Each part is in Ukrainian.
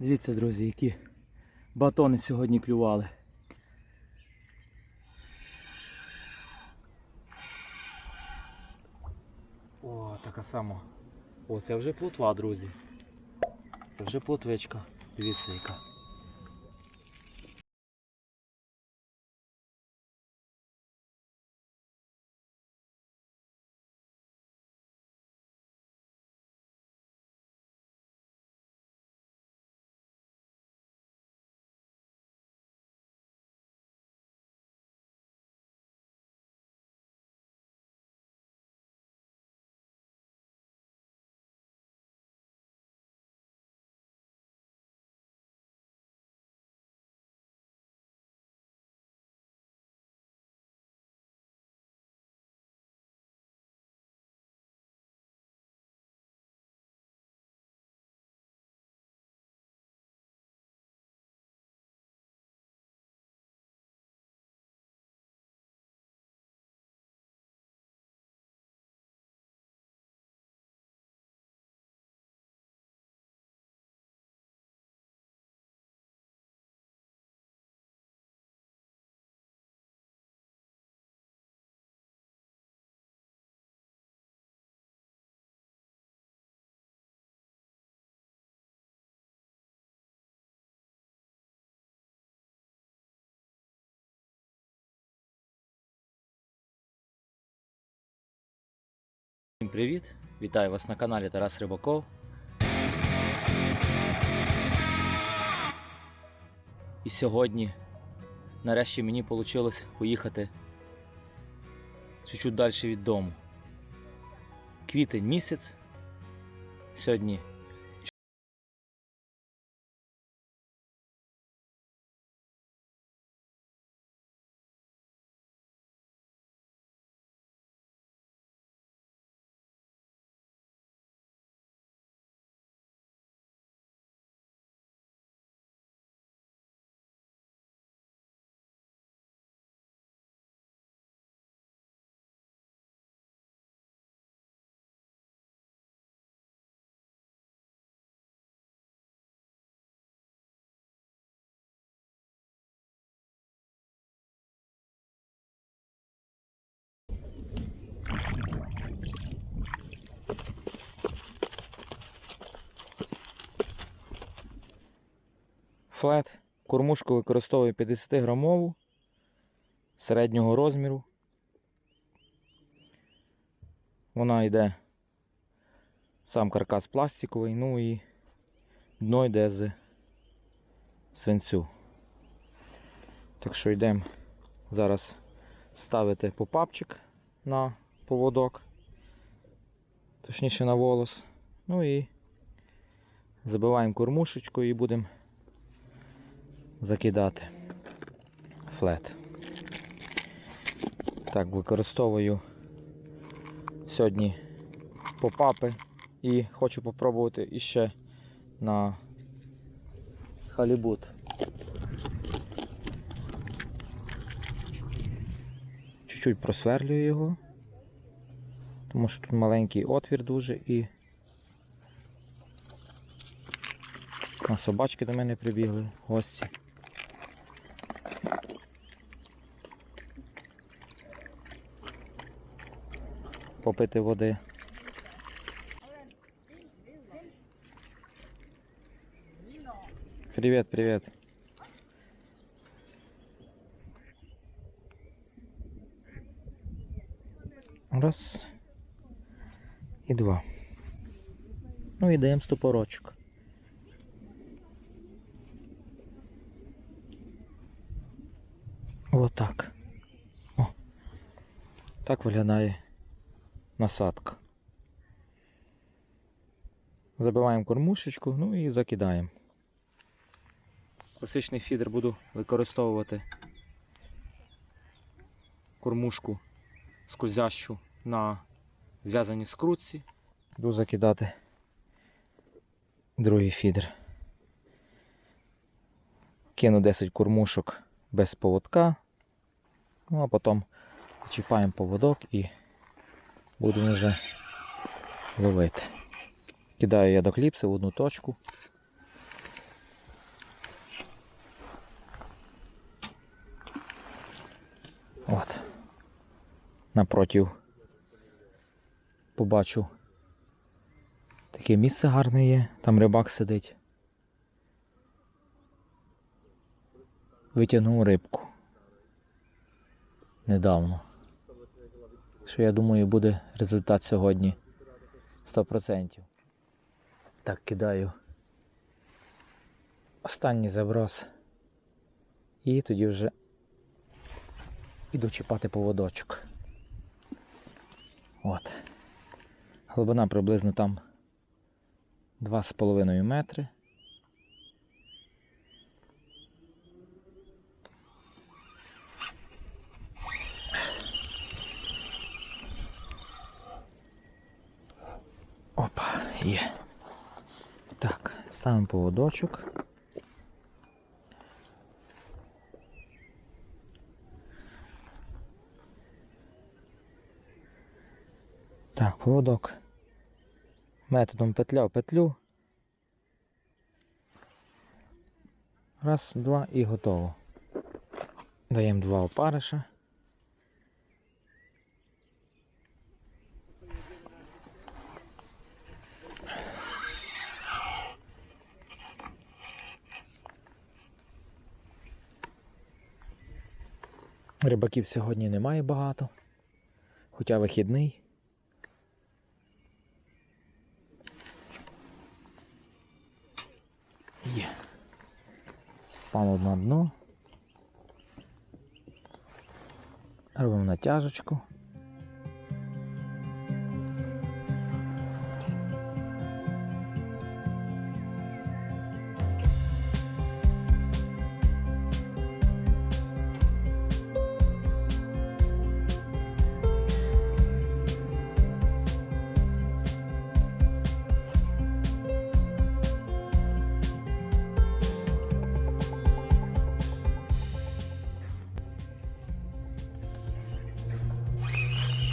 Дивіться, друзі, які батони сьогодні клювали. О, така сама. О, це вже плотва, друзі. Це вже плотвичка. Дивіться яка. Привіт! Вітаю вас на каналі Тарас Рибаков. І сьогодні нарешті мені вийшло поїхати чуть-чуть далі від дому. Квітень місяць. Сьогодні Флет. Кормушку використовую 50 грамову середнього розміру. Вона йде сам каркас пластиковий, ну і дно йде з свинцю. Так що йдемо зараз ставити попапчик на поводок, точніше на волос. Ну і забиваємо кормушечку і будемо закидати флет. Так, використовую сьогодні попапи і хочу попробувати іще на халібут. Чуть-чуть просверлюю його, тому що тут маленький отвір дуже і А, собачки до мене прибігли, гості. Попити води. Привет, привет. Раз. І два. Ну і даємо стопорочок. Отак. О. Так виглядає Насадка. Забиваємо кормушечку, ну і закидаємо. Класичний фідер буду використовувати кормушку скользящу на зв'язаній скрутці. Буду закидати другий фідер. Кину 10 кормушок без поводка. Ну а потім зачіпаємо поводок і будемо вже ловити. Кидаю я до кліпси в одну точку. От. Напротив побачу. таке місце гарне є, там рибак сидить. Витягнув рибку недавно. Що я думаю буде результат сьогодні 100%. Так, кидаю останній заброс. І тоді вже іду чіпати поводочок. От. Глибина приблизно там 2,5 метри. Опа, є. Так, ставимо поводочок. Так, поводок. Методом петля в петлю. Раз, два і готово. Даємо два опариша. Рибаків сьогодні немає багато, хоча вихідний. Є. Пану на дно. Робимо натяжечку.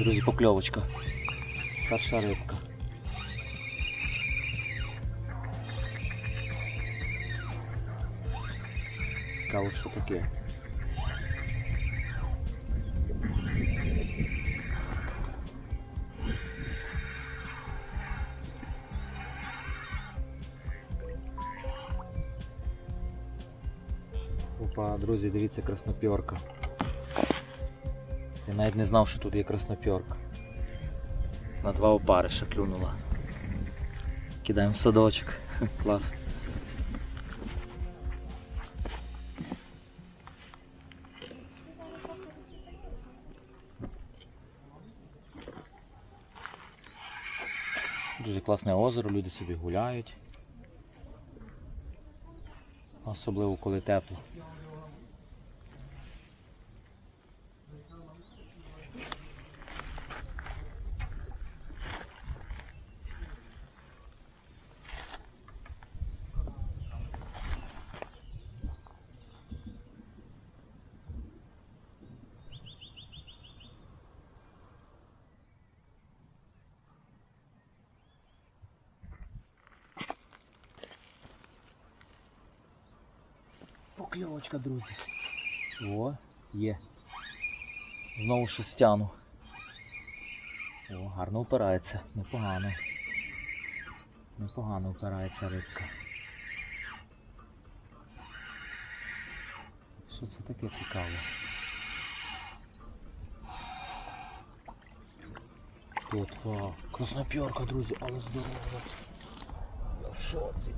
Друзі, покльовочка. Перша рибка. Цікаво, що таке. Опа, друзі, дивіться краснопьорка. Я навіть не знав, що тут є краснопьорка. На два опариша клюнула. Кидаємо в садочок. Клас. Дуже класне озеро, люди собі гуляють. Особливо коли тепло. Покльовочка, друзі. О, є. Знову шестяну. О, гарно опирається. Непогано. Непогано опирається рибка. Що це таке цікаве? Тут, вау, краснопьорка, друзі, але здорово. Шоці.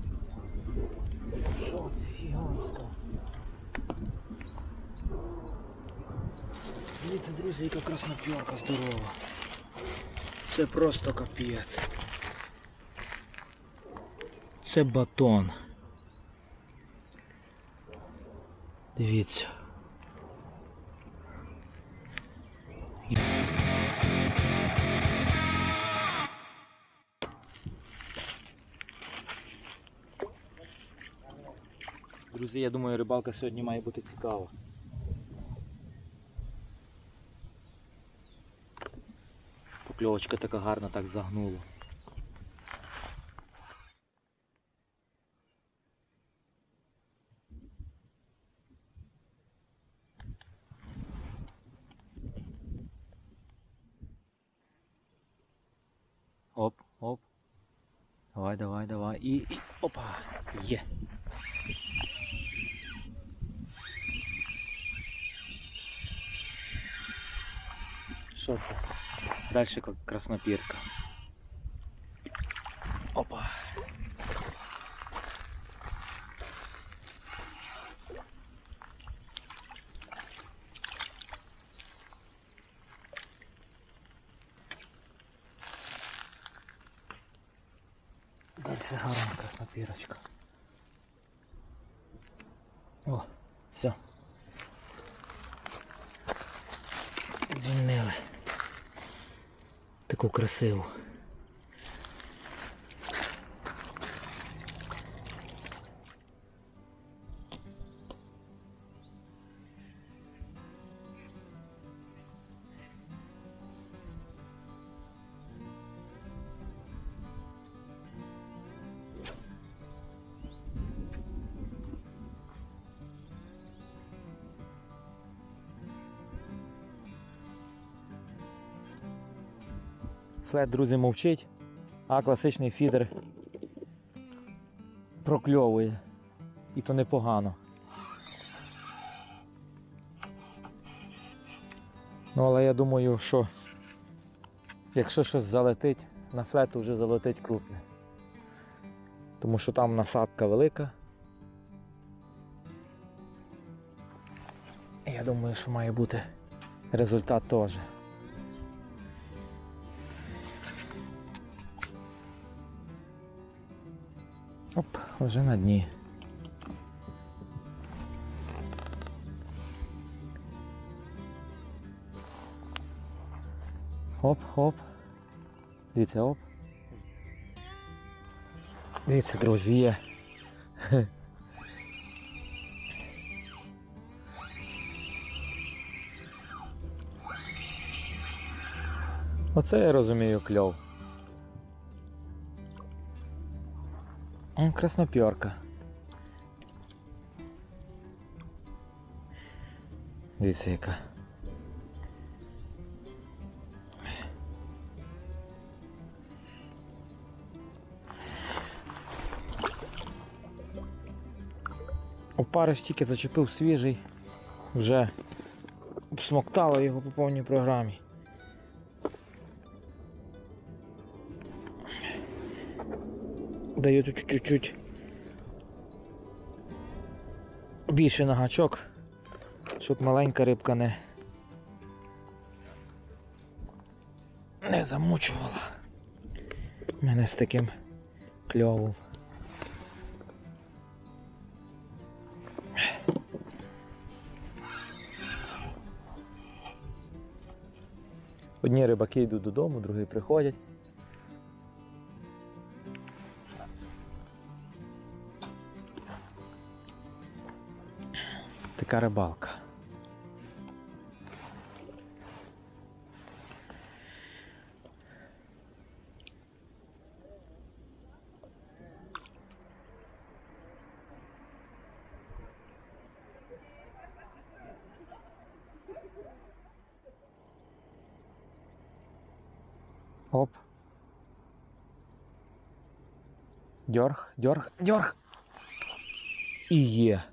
Я в шоці, гігантська. Дивіться, друзі, яка краснопьорка здорова. Це просто капець. Це батон. Дивіться. Друзі, я думаю, рибалка сьогодні має бути цікава. покльовочка така гарна так загнула. Оп, оп. Давай, давай, давай. І, і опа! Є. Що це? Далі краснопірка. too. Флет, друзі, мовчить, а класичний фідер прокльовує. І то непогано. Ну, але я думаю, що якщо щось залетить, на флету вже залетить крупне. Тому що там насадка велика. Я думаю, що має бути результат теж. Вже на дні. Оп, оп. Дивіться, оп. Дивіться, друзі. Оце я розумію кльов. М, Краснопьорка. Дивіться яка. Опариш тільки зачепив свіжий, вже обсмоктало його по повній програмі. Даю чуть-чуть більше на гачок, щоб маленька рибка не, не замучувала мене з таким кльовом. Одні рибаки йдуть додому, другі приходять. Така рибалка. Оп. Дьорг, дьорг, дьорг. І є.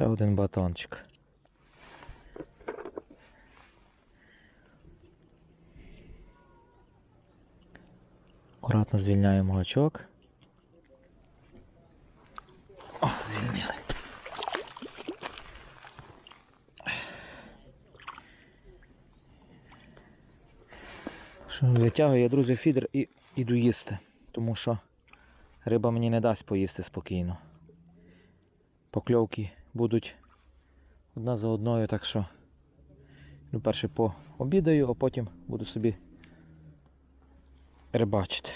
Ще один батончик. Акуратно звільняємо гачок. О, звільнили. Витягую я, друзі, фідер і іду їсти, тому що риба мені не дасть поїсти спокійно. Покльовки будуть одна за одною, так що ну, перше пообідаю, а потім буду собі рибачити.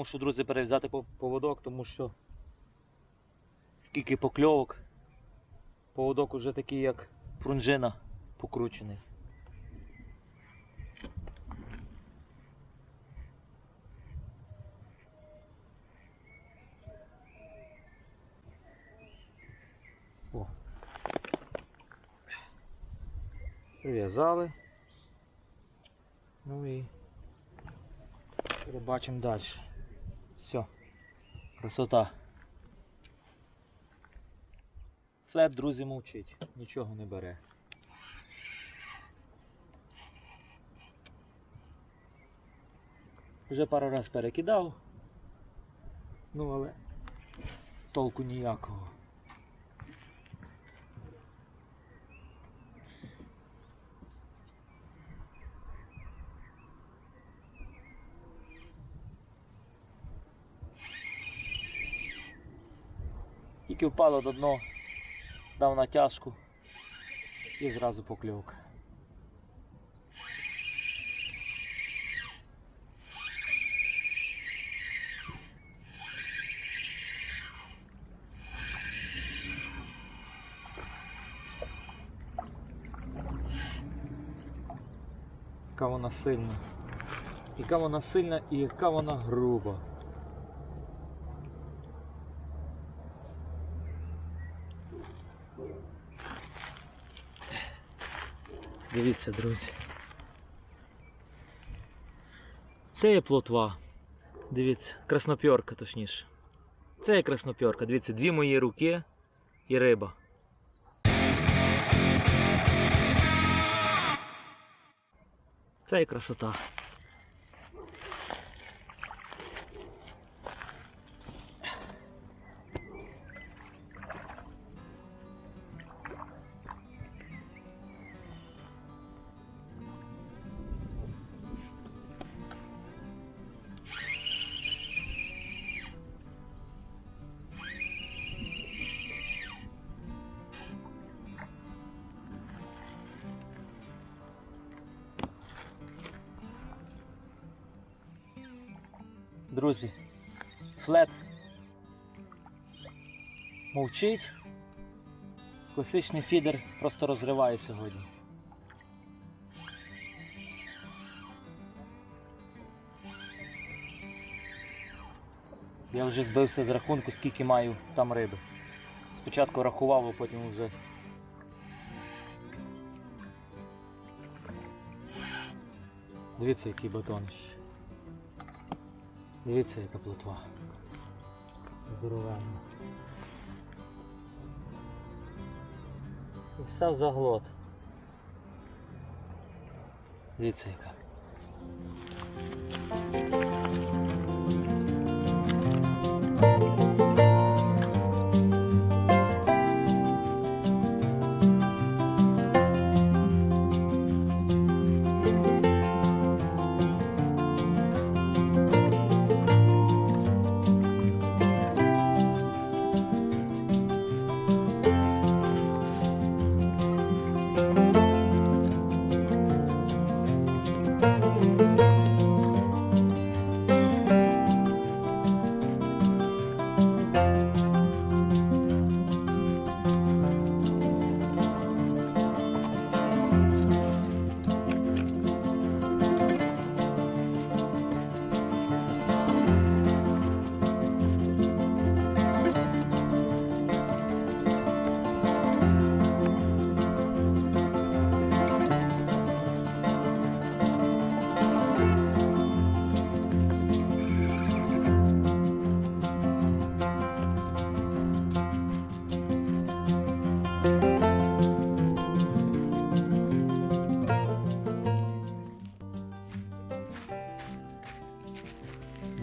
Мушу, друзі, перев'язати поводок, тому що скільки покльовок. Поводок уже такий, як прунжина покручений. Прив'язали. Ну і Бачимо далі. Все. Красота. Флет, друзі, мовчить. Нічого не бере. Вже пару раз перекидав. Ну але толку ніякого. Тільки впало до дно, дав натяжку і зразу покльовка. Яка вона сильна. Яка вона сильна і яка вона груба. Дивіться, друзі. Це є плотва. Дивіться, краснопьорка, точніше. Це є краснопьорка. Дивіться, дві мої руки і риба. Це є красота. Друзі, флет мовчить. Класичний фідер просто розриває сьогодні. Я вже збився з рахунку, скільки маю там риби. Спочатку рахував, а потім вже. Дивіться, який батонище. Дивіться, яка плотва. Здоровенна. І все в заглот. Дивіться яка.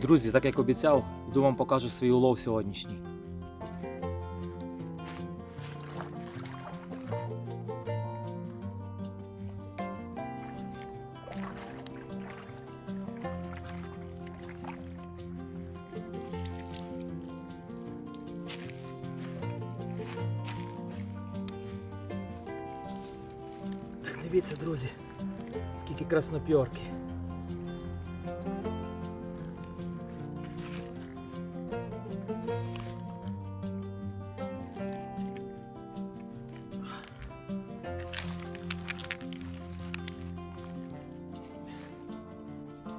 Друзі, так як обіцяв, йду вам покажу свій улов сьогоднішній. Так дивіться, друзі, скільки краснопьорки.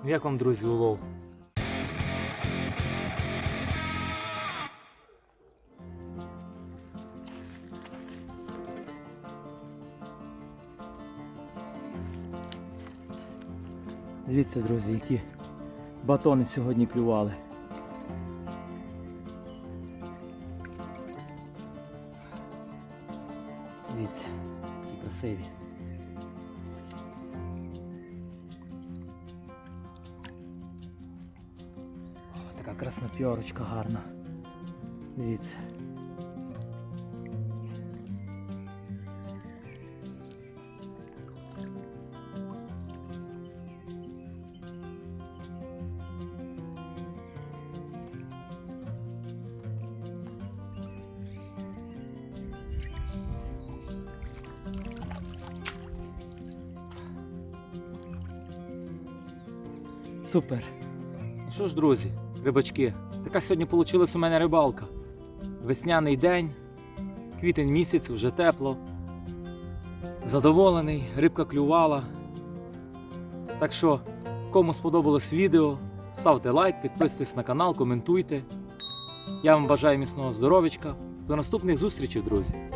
Як вам, друзі, улов? Дивіться, друзі, які батони сьогодні клювали. Така гарна. Дивіться. Супер. Ну що ж, друзі, рибачки, така сьогодні вийшла у мене рибалка. Весняний день, квітень місяць, вже тепло. Задоволений, рибка клювала. Так що, кому сподобалось відео, ставте лайк, підписуйтесь на канал, коментуйте. Я вам бажаю міцного здоров'ячка. До наступних зустрічей, друзі!